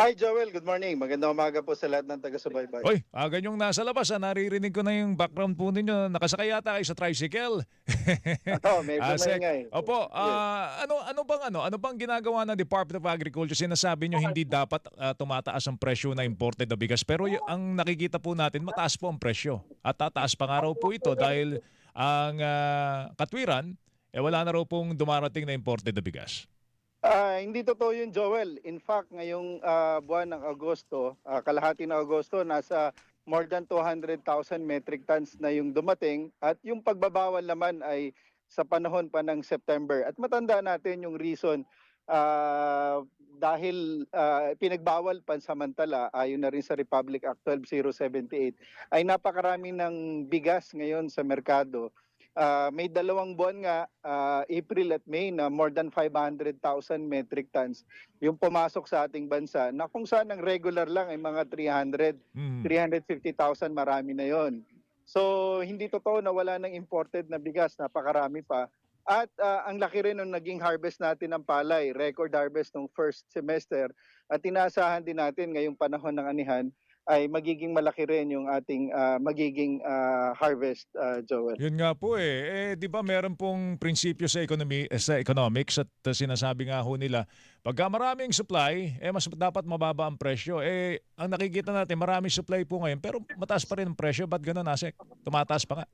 Hi Joel, good morning. Magandang umaga po sa lahat ng taga-subaybay. Oy, ah, ganyong nasa labas, ah, naririnig ko na yung background po ninyo. Nakasakay yata kayo sa tricycle. Oo, medyo Ah, Sek, maingay. Opo, ah, ano ano bang ano? Ano bang ginagawa ng Department of Agriculture? Sinasabi nyo hindi dapat ah, tumataas ang presyo na imported na bigas. Pero y- ang nakikita po natin, mataas po ang presyo. At tataas pa nga raw po ito dahil ang ah, katwiran, eh wala na raw pong dumarating na imported na bigas. Ah, hindi totoo yun, Joel. In fact, ngayong ah, buwan ng Agosto, ah, kalahati ng Agosto, nasa more than 200,000 metric tons na yung dumating at yung pagbabawal naman ay sa panahon pa ng September. At matanda natin yung reason ah, dahil ah, pinagbawal pansamantala ayon na rin sa Republic Act 12078 ay napakarami ng bigas ngayon sa merkado Ah, may dalawang buwan nga, ah, April at May, na more than 500,000 metric tons yung pumasok sa ating bansa na kung saan ang regular lang ay mga 300, Mm. 350,000, marami na yon. So, hindi totoo na wala ng imported na bigas, napakarami pa. At ah, ang laki rin ng naging harvest natin ng palay, record harvest ng first semester. At inaasahan din natin ngayong panahon ng anihan ay magiging malaki rin yung ating ah, magiging ah, harvest, ah, Joel. Yun nga po eh. Eh, di ba meron pong prinsipyo sa, economy, eh, sa economics at uh, sinasabi nga ho nila, pagka maraming supply, eh mas dapat mababa ang presyo. Eh, ang nakikita natin, maraming supply po ngayon, pero mataas pa rin ang presyo. Ba't ganun, Asek? Tumataas pa nga.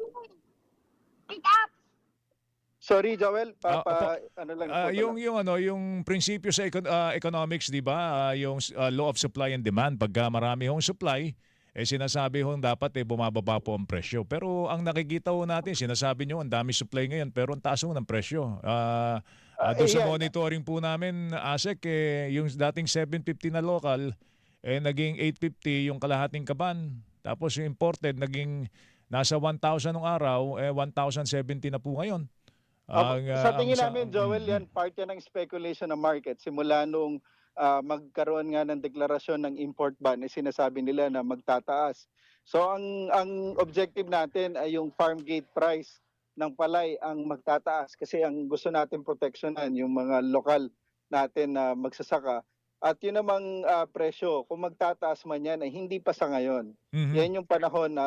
Sorry, Joel. Pa, Ah, pa- ano lang po yung yung ano, yung prinsipyo sa econ- ah, economics, 'di ba? Ah, yung ah, law of supply and demand, pagka marami hong supply, eh sinasabi hong dapat eh bumababa po ang presyo. Pero ang nakikita ho natin, sinasabi nyo ang dami supply ngayon, pero ang taas ho ng presyo. Ah, ah, doon sa yeah. monitoring po namin, ASEC, eh, yung dating 750 na local, eh naging 850 yung kalahating kaban. Tapos yung imported, naging nasa 1,000 nung araw, eh 1,070 na po ngayon. Ang, ah, sa ang tingin sa- namin, Joel, Mm, yan part yan ng speculation ng market. Simula nung ah, magkaroon nga ng deklarasyon ng import ban, eh, sinasabi nila na magtataas. So ang ang objective natin ay yung farm gate price ng palay ang magtataas kasi ang gusto natin proteksyonan yung mga lokal natin na magsasaka. At yun namang ah, presyo, kung magtataas man yan, ay hindi pa sa ngayon. Mhm. Yan yung panahon na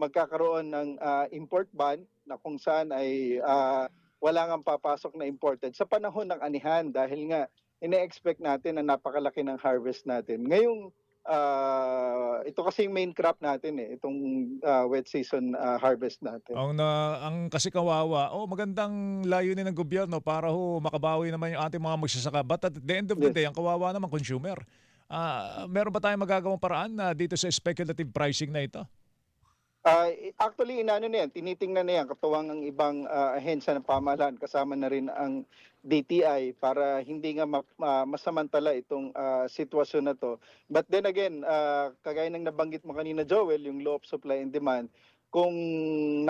magkakaroon ng ah, import ban na kung saan ay ah, wala nga papasok na imported sa panahon ng anihan dahil nga ine-expect natin na napakalaki ng harvest natin. Ngayong ah, ito kasi yung main crop natin eh, itong ah, wet season ah, harvest natin. Ang na ang kasi kawawa, oh magandang layunin ng gobyerno para ho makabawi naman yung ating mga magsasaka. But at the end of the Yes. day, ang kawawa naman consumer. Ah, meron ba tayong magagawang paraan na dito sa speculative pricing na ito? Ah, actually, inano na yan, tinitingnan na yan, katuwang ang ibang ah, ahensya ng pamahalaan, kasama na rin ang DTI para hindi nga ma- ma- masamantala itong ah, sitwasyon na to. But then again, ah, kagaya ng nabanggit mo kanina, Joel, yung law of supply and demand, kung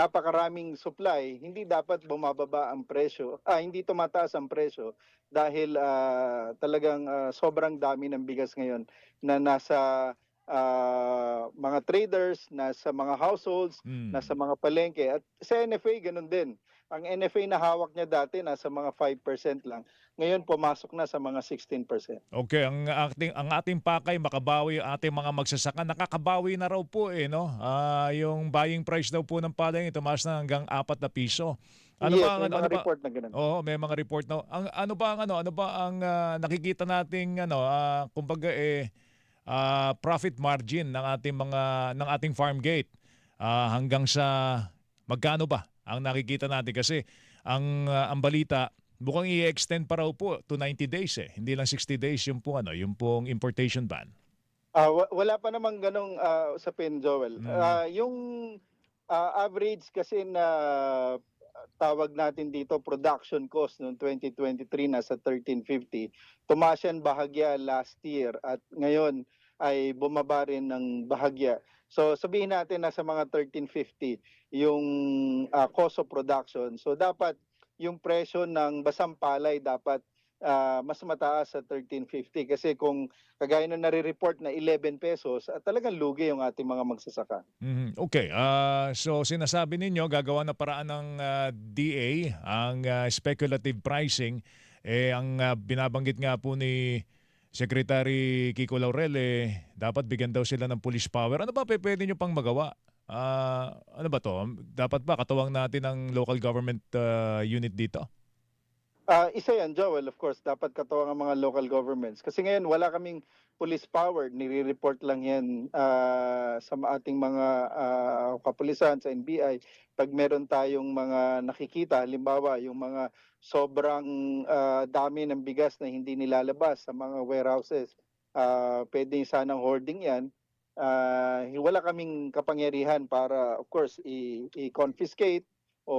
napakaraming supply, hindi dapat bumababa ang presyo, ah, hindi tumataas ang presyo dahil ah, talagang ah, sobrang dami ng bigas ngayon na nasa ah, mga traders, nasa mga households, Hmm. nasa mga palengke. At sa NFA, ganun din. Ang NFA na hawak niya dati, nasa mga 5% lang. Ngayon, pumasok na sa mga 16%. Okay, ang ating ang ating pakay makabawi ang ating mga magsasaka. Nakakabawi na raw po eh no. Ah, yung buying price daw po ng palay tumaas na hanggang 4 na piso. Ano yes, ba ang may ano, mga ano ba? report na ganun. Oo, may mga report na. Ang ano ba ang ano, ano ba ang ah, nakikita nating ano, ah, kumbaga eh ah, profit margin ng ating mga ng ating farm gate ah, hanggang sa magkano ba ang nakikita natin kasi ang ah, ang balita mukhang i-extend pa raw po to 90 days eh. Hindi lang 60 days yung po ano, yung pong importation ban. Wa- wala pa namang ganong ah, usapin, Joel. Mm. Ah, yung ah, average kasi na tawag natin dito production cost noong 2023 nasa 1350. Tumaas yan bahagya last year at ngayon ay bumaba rin ng bahagya. So sabihin natin nasa mga 1350 yung ah, cost of production. So dapat yung presyo ng basang palay dapat ah, mas mataas sa 1350 kasi kung kagaya na nare-report na 11 pesos, at talagang lugi yung ating mga magsasaka. Mhm. Okay. ah so sinasabi ninyo gagawa na paraan ng ah, DA ang ah, speculative pricing eh ang ah, binabanggit nga po ni Secretary Kiko Laurel, eh, dapat bigyan daw sila ng police power. Ano ba pwede nyo pang magawa? Ah, ano ba to? Dapat ba katuwang natin ang local government ah, unit dito? Ah, isa yan, Joel, of course, dapat katuwang ang mga local governments. Kasi ngayon, wala kaming police power. Nire-report lang yan ah, sa ating mga ah, kapulisan, sa NBI. Pag meron tayong mga nakikita, halimbawa, yung mga sobrang ah, dami ng bigas na hindi nilalabas sa mga warehouses, ah, pwede sanang hoarding yan. Ah, wala kaming kapangyarihan para, of course, i-confiscate o,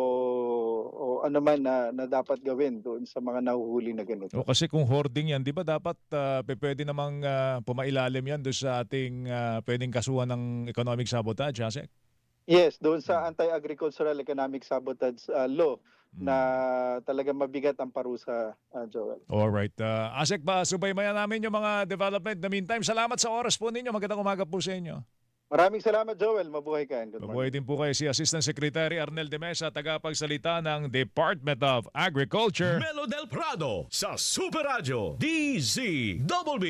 o ano man na, na dapat gawin doon sa mga nahuhuli na ganito. O kasi kung hoarding yan, di ba dapat pe- pwede namang ah, pumailalim yan doon sa ating ah, pwedeng kasuhan ng economic sabotage, Asek? Yes, doon sa Anti-Agricultural Economic Sabotage uh, Law Hmm. na talaga mabigat ang parusa, uh, Joel. Alright. Uh, Asek ba, subaybayan namin yung mga development. The meantime, salamat sa oras po ninyo. Magandang umaga po sa inyo. Maraming salamat, Joel. Mabuhay ka. and Good morning. Mabuhay din po kayo si Assistant Secretary Arnel de Mesa, tagapagsalita ng Department of Agriculture. Melo del Prado sa Super Radio DZBB.